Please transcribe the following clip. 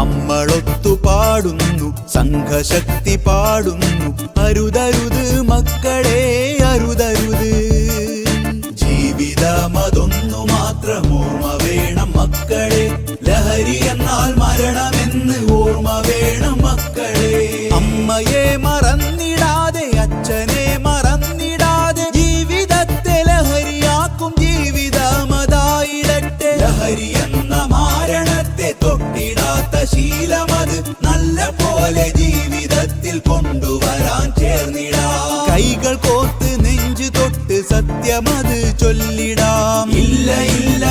നമ്മളൊത്തു പാടുന്നു സംഘശക്തി പാടുന്നു. അരുതരുത് മക്കളെ അരുതരുത്. ജീവിതമതൊന്നു മാത്രം ഓർമ്മ വേണം മക്കളെ. ലഹരി എന്നാൽ മരണമെന്ന് ഓർമ്മ പോലെ ജീവിതത്തിൽ കൊണ്ടുവരാൻ ചേർന്നിടാം. കൈകൾ കോർത്ത് നെഞ്ചു തൊട്ട് സത്യമത് ചൊല്ലിടാം. ഇല്ല ഇല്ല